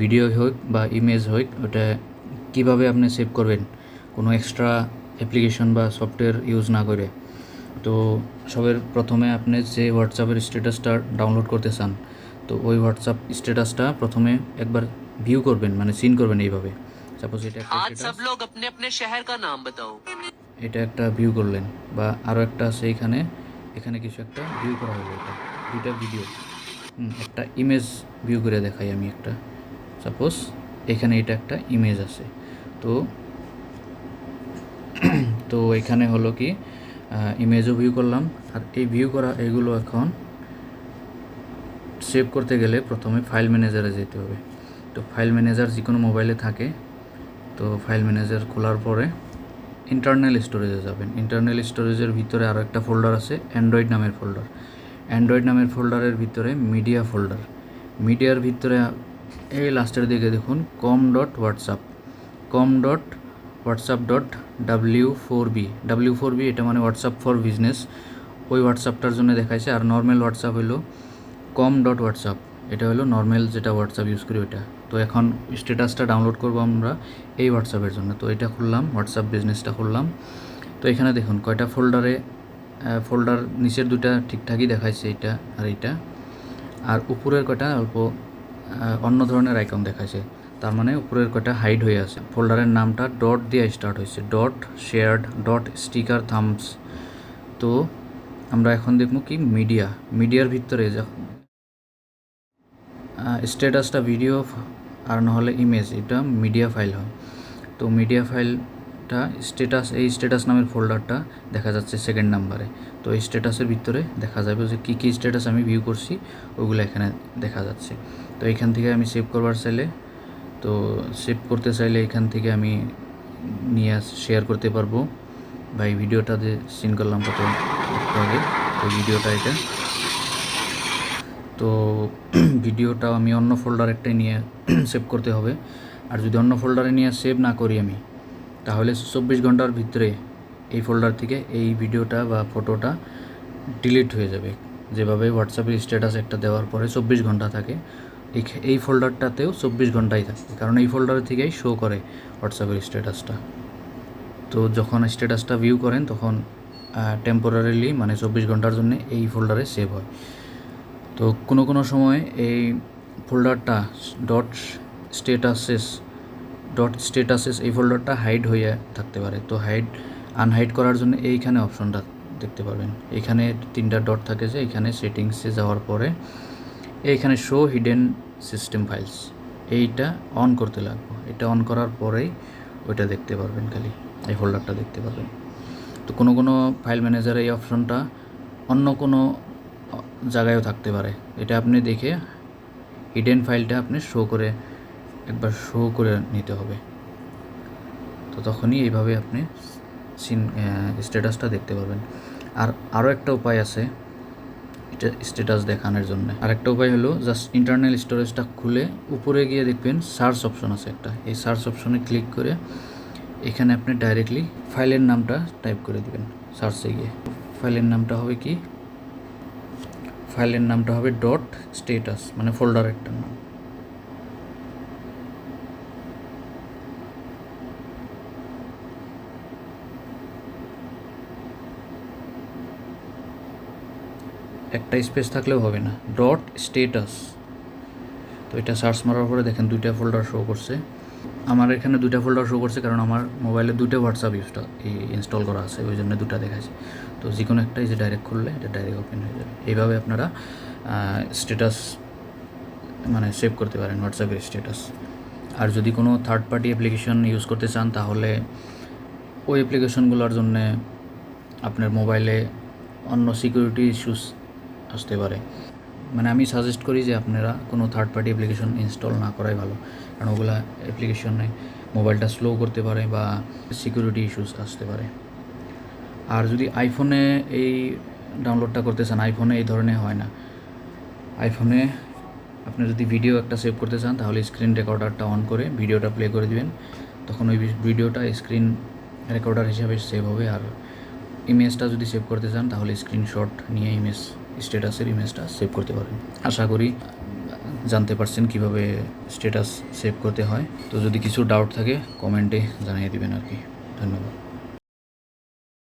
Video হোক বা image হোক ওটা কীভাবে আপনি সেভ করবেন? কোনো এক্সট্রা অ্যাপ্লিকেশন বা সফটওয়্যার ইউজ না করে। তো সবের প্রথমে আপনি যে হোয়াটসঅ্যাপের স্ট্যাটাসটা ডাউনলোড করতে চান তো ওই হোয়াটসঅ্যাপ স্ট্যাটাসটা প্রথমে একবার ভিউ করবেন মানে সিন করবেন এইভাবে। সাপোজ এটা এটা একটা ভিউ করলেন বা আরও একটা আছে এখানে এখানে কিছু একটা ভিউ করা হলো এটা। দুইটা ভিডিও একটা ইমেজ ভিউ করে দেখাই আমি একটা। সাপোজ এখানে এটা একটা ইমেজ আছে। তো তো এখানে হলো কি ইমেজও ভিউ করলাম। আর এই ভিউ করা, এগুলো এখন সেভ করতে গেলে প্রথমে ফাইল ম্যানেজারে যেতে হবে। তো ফাইল ম্যানেজার যে কোনো মোবাইলে থাকে, তো ফাইল ম্যানেজার খোলার পরে ইন্টারনাল স্টোরেজে যাবেন। ইন্টারনাল স্টোরেজের ভিতরে আরও একটা ফোল্ডার আছে অ্যান্ড্রয়েড নামের ফোল্ডার অ্যান্ড্রয়েড নামের ফোল্ডারের ভিতরে মিডিয়া ফোল্ডার মিডিয়ার ভিতরে এই লাস্টের দিকে দেখুন com dot WhatsApp com dot WhatsApp dot W four B W four B এটা মানে হোয়াটসঅ্যাপ ফর বিজনেস ওই হোয়াটসঅ্যাপটার জন্য দেখাইছে। আর নর্মাল হোয়াটসঅ্যাপ হলো কম ডট হোয়াটসঅ্যাপ এটা হলো নর্মাল যেটা হোয়াটসঅ্যাপ ইউজ করি ওইটা। তো এখন স্ট্যাটাসটা ডাউনলোড করব আমরা এই হোয়াটসঅ্যাপের জন্য। তো এটা খুললাম হোয়াটসঅ্যাপ বিজনেসটা খুললাম। তো এখানে দেখুন, কয়টা ফোল্ডারে ফোল্ডার নিচের দুটা ঠিকঠাকই দেখাইছে এটা আর এটা আর উপরের কয়টা, অল্প অন্য ধরনের আইকন দেখাইছে। তার মানে উপরের কয়টা হাইড হয়ে আছে। ফোল্ডারের নামটা ডট দিয়ে স্টার্ট হয়েছে dot shared dot sticker thumbs তো আমরা এখন দেখব কি মিডিয়া মিডিয়ার ভিতরে যখন স্ট্যাটাসটা ভিডিও আর নাহলে ইমেজ এটা মিডিয়া ফাইল হয়। তো মিডিয়া ফাইলটা স্ট্যাটাস এই স্ট্যাটাস নামের ফোল্ডারটা দেখা যাচ্ছে সেকেন্ড নাম্বারে তো এই স্ট্যাটাসের ভিতরে দেখা যাবে যে কী কী স্ট্যাটাস আমি ভিউ করছি, ওগুলো এখানে দেখা যাচ্ছে। তো এখান থেকে আমি সেভ করবার চাইলে, তো সেভ করতে চাইলে এখান থেকে আমি নিয়ে শেয়ার করতে পারব। এই ভিডিওটা যে সিন করলাম কত আগে ওই ভিডিওটা এটা। তো ভিডিওটাও আমি অন্য ফোল্ডার একটাই নিয়ে সেভ করতে হবে। আর যদি অন্য ফোল্ডারে নিয়ে সেভ না করি আমি, তাহলে চব্বিশ ঘণ্টার ভিতরে এই ফোল্ডার থেকে এই ভিডিওটা বা ফটোটা ডিলিট হয়ে যাবে। যেভাবে হোয়াটসঅ্যাপের স্ট্যাটাস একটা দেওয়ার পরে চব্বিশ ঘণ্টা থাকে। এই ফোল্ডারটাতেও চব্বিশ ঘন্টাই থাকে। কারণ এই ফোল্ডার থেকেই শো করে হোয়াটসঅ্যাপের স্ট্যাটাসটা তো যখন স্ট্যাটাসটা ভিউ করেন, তখন টেম্পোরারিলি মানে চব্বিশ ঘণ্টার জন্য এই ফোল্ডারে সেভ হয়। তো কোনো কোনো সময় এই ফোল্ডারটা ডট স্টেটাসেস ডট স্টেটাসেস এই ফোল্ডারটা হাইড হয়ে থাকতে পারে। তো হাইড আনহাইড করার জন্য এইখানে অপশনটা দেখতে পারবেন। এখানে তিনটা ডট থাকে যে, এখানে সেটিংসে যাওয়ার পরে এইখানে শো হিডেন সিস্টেম ফাইলস এইটা অন করতে লাগবে। এটা অন করার পরেই ওইটা দেখতে পারবেন খালি, এই ফোল্ডারটা দেখতে পারবেন। তো কোনো কোনো ফাইল ম্যানেজারে এই অপশনটা অন্য কোনো জায়গায়ও থাকতে পারে। এটা আপনি দেখে হিডেন ফাইলটা আপনি শো করে একবার শো করে নিতে হবে। তো তখনই এইভাবে আপনি সিন স্ট্যাটাসটা দেখতে পারবেন। আর আরও একটা উপায় আছে স্ট্যাটাস দেখানোর জন্য। আরেকটা উপায় হলো জাস্ট ইন্টারনাল স্টোরেজটা খুলে উপরে গিয়ে দেখবেন সার্চ অপশন আছে একটা। এই সার্চ অপশনে ক্লিক করে এখানে আপনি ডাইরেক্টলি ফাইলের নামটা টাইপ করে দিবেন সার্চে গিয়ে। ফাইলের নামটা হবে কি? ফাইলের নামটা হবে ডট স্টেটাস মানে ফোল্ডার একটা নাম। একটা স্পেস থাকলেও হবে না। ডট স্টেটাস তো এটা সার্চ মারার পরে দেখেন দুইটা ফোল্ডার শো করছে। আমার এখানে দুইটা ফোল্ডার শো করছে কারণ আমার মোবাইলে দুইটা হোয়াটসঅ্যাপ ইউজটা ইনস্টল করা আছে, ওই জন্য দুটা দেখাচ্ছে তো যে কোনো একটা যে ডাইরেক্ট খুললে এটা ডাইরেক্ট ওপেন হয়ে যাবে। এইভাবে আপনারা স্ট্যাটাস মানে সেভ করতে পারেন হোয়াটসঅ্যাপের স্ট্যাটাস আর যদি কোনো থার্ড পার্টি অ্যাপ্লিকেশন ইউজ করতে চান, তাহলে ওই অ্যাপ্লিকেশনগুলোর জন্যে আপনার মোবাইলে অন্য সিকিউরিটি ইস্যুস আসতে পারে। মানে আমি সাজেস্ট করি যে আপনারা কোনো থার্ড পার্টি অ্যাপ্লিকেশন ইনস্টল না করাই ভালো। কারণ ওগুলা অ্যাপ্লিকেশনে মোবাইলটা স্লো করতে পারে বা সিকিউরিটি ইস্যুস আসতে পারে। আর যদি আইফোনে এই ডাউনলোডটা করতে চান আইফোনে এই ধরনের হয় না। আইফোনে আপনি যদি ভিডিও একটা সেভ করতে চান, তাহলে স্ক্রিন রেকর্ডারটা অন করে ভিডিওটা প্লে করে দিবেন। তখন ওই ভিডিওটা স্ক্রিন রেকর্ডার হিসাবে সেভ হবে। আর ইমেজটা যদি সেভ করতে চান, তাহলে স্ক্রিনশট নিয়ে ইমেজ স্ট্যাটাসের ইমেজটা সেভ করতে পারেন। আশা করি জানতে পারছেন কীভাবে স্ট্যাটাস সেভ করতে হয়। তো যদি কিছু ডাউট থাকে কমেন্টে জানিয়ে দিবেন আর কি। ধন্যবাদ।